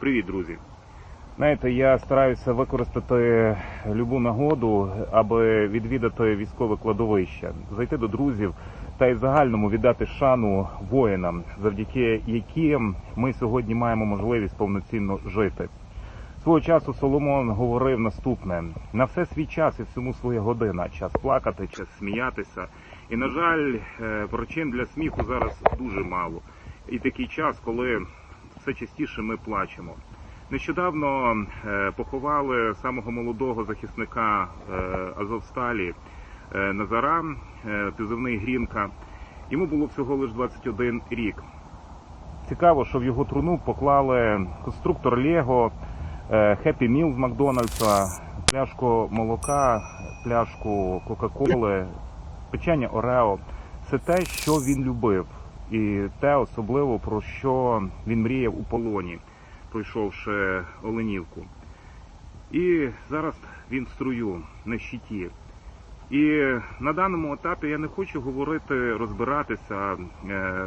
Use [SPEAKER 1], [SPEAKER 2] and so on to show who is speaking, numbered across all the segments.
[SPEAKER 1] Привіт, друзі! Знаєте, я стараюся використати любу нагоду, аби відвідати військове кладовище, зайти до друзів та й загальному віддати шану воїнам, завдяки яким ми сьогодні маємо можливість повноцінно жити. Свого часу Соломон говорив наступне: на все свій час і всьому своя година. Час плакати, час сміятися. І на жаль, е, причин для сміху зараз дуже мало. І такий час, коли все частіше ми плачемо. Нещодавно е, поховали самого молодого захисника е, Азовсталі е, Назара, позивний Грінка. Йому було всього лише 21 рік. Цікаво, що в його труну поклали конструктор Лего, Хеппі Міл з Макдональдса, пляшку молока, пляшку Кока-Коли, печення Орео. Це те, що він любив, і те особливо про що він мріяв у полоні, пройшовши Оленівку. І зараз він в струю на щиті. І на даному етапі я не хочу говорити, розбиратися, е,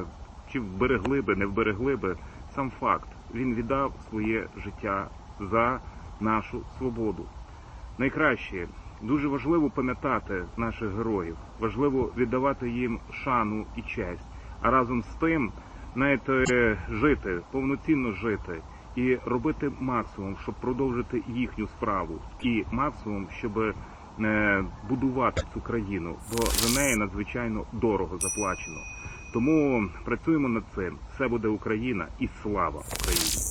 [SPEAKER 1] чи вберегли би, не вберегли би. Сам факт, він віддав своє життя за нашу свободу. Найкраще, дуже важливо пам'ятати наших героїв, важливо віддавати їм шану і честь, а разом з тим, знаєте, жити, повноцінно жити і робити максимум, щоб продовжити їхню справу, і максимум, щоб е, будувати цю країну, бо за неї надзвичайно дорого заплачено. Тому працюємо над цим. Все буде Україна і слава Україні.